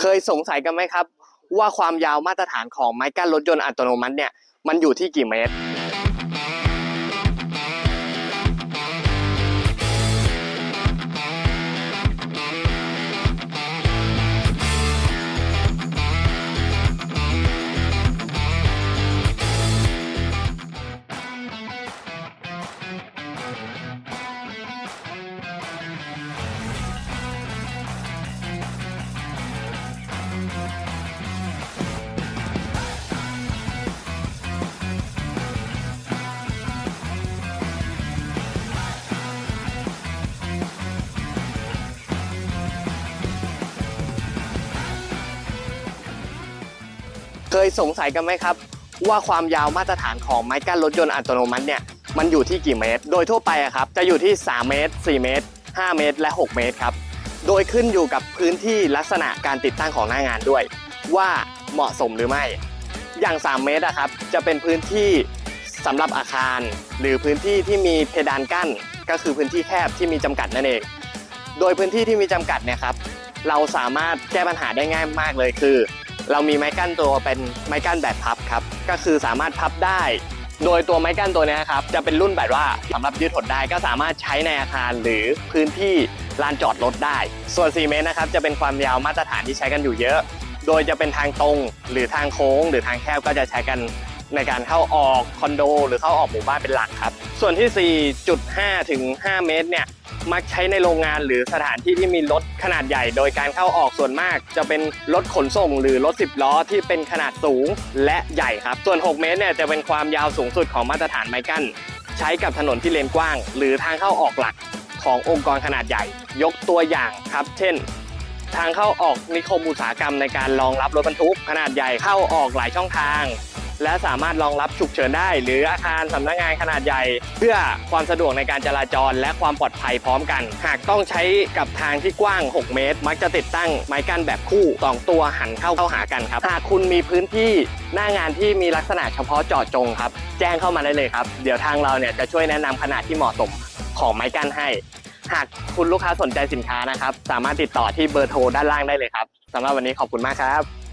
เคยสงสัยกันไหมครับ ว่าความยาวมาตรฐานของไม้กั้นรถยนต์อัตโนมัติเนี่ยมันอยู่ที่กี่เมตร เคยสงสัยกันไหมครับ ว่าความยาวมาตรฐานของไม้กั้นรถยนต์อัตโนมัติเนี่ยมันอยู่ที่กี่เมตร โดยทั่วไปอะครับจะอยู่ที่ 3 เมตร 4 เมตร 5 เมตร และ 6 เมตรครับโดยขึ้นอยู่กับพื้นที่ลักษณะการติดตั้งของหน้างานด้วย ว่าเหมาะสมหรือไม่ อย่าง 3 เมตรอะครับจะเป็นพื้นที่สำหรับอาคาร หรือพื้นที่ที่มีเพดานกั้น ก็คือพื้นที่แคบที่มีจำกัดนั่นเอง โดยพื้นที่ที่มีจำกัดเนี่ยครับเราสามารถแก้ปัญหาได้ง่ายมากเลยคือ เรามีไม้กั้นตัวเป็นไม้กั้นแบบพับครับ ก็คือสามารถพับได้ โดยตัวไม้กั้นตัวนี้ครับจะเป็นรุ่นแบบว่าสำหรับยืดหดได้ก็สามารถใช้ในอาคารหรือพื้นที่ลานจอดรถได้ ส่วน 4 เมตรนะครับจะเป็นความยาวมาตรฐานที่ใช้กันอยู่เยอะ โดยจะเป็นทางตรงหรือทางโค้ง หรือทางแคบก็จะใช้กัน ในการเข้าออกคอนโด หรือเข้าออกหมู่บ้านเป็นหลักครับ ส่วนที่ 4.5 ถึง 5 เมตรเนี่ยมักใช้ในโรงงานหรือสถานที่ที่มีรถขนาดใหญ่ โดยการเข้าออกส่วนมาก จะเป็นรถขนส่ง หรือรถ 10 ล้อที่เป็นขนาดสูงและใหญ่ครับ ส่วน 6 เมตรเนี่ยจะเป็นความยาวสูงสุดของมาตรฐานไม้กั้นใช้กับถนนที่เลนกว้าง หรือทางเข้าออกหลักขององค์กรขนาดใหญ่ ยกตัวอย่างครับ เช่น ทางเข้าออกนิคมอุตสาหกรรมในการรองรับรถบรรทุกขนาดใหญ่เข้าออกหลายช่องทาง และสามารถรองรับฉุกเฉินได้ หรืออาคารสำนักงานขนาดใหญ่ เพื่อความสะดวกในการจราจร และความปลอดภัยพร้อมกัน หากต้องใช้กับทางที่กว้าง 6 เมตร มักจะติดตั้งไม้กั้นแบบคู่ 2 ตัวหันเข้าเข้าหากันครับ หากคุณมีพื้นที่หน้างานที่มีลักษณะเฉพาะเจาะจงครับ แจ้งเข้ามาได้เลยครับ เดี๋ยวทางเราเนี่ยจะช่วยแนะนำขนาดที่เหมาะสมของไม้กั้นให้ หากคุณลูกค้าสนใจสินค้านะครับ สามารถติดต่อที่เบอร์โทรด้านล่างได้เลยครับสำหรับวันนี้ขอบคุณมากครับ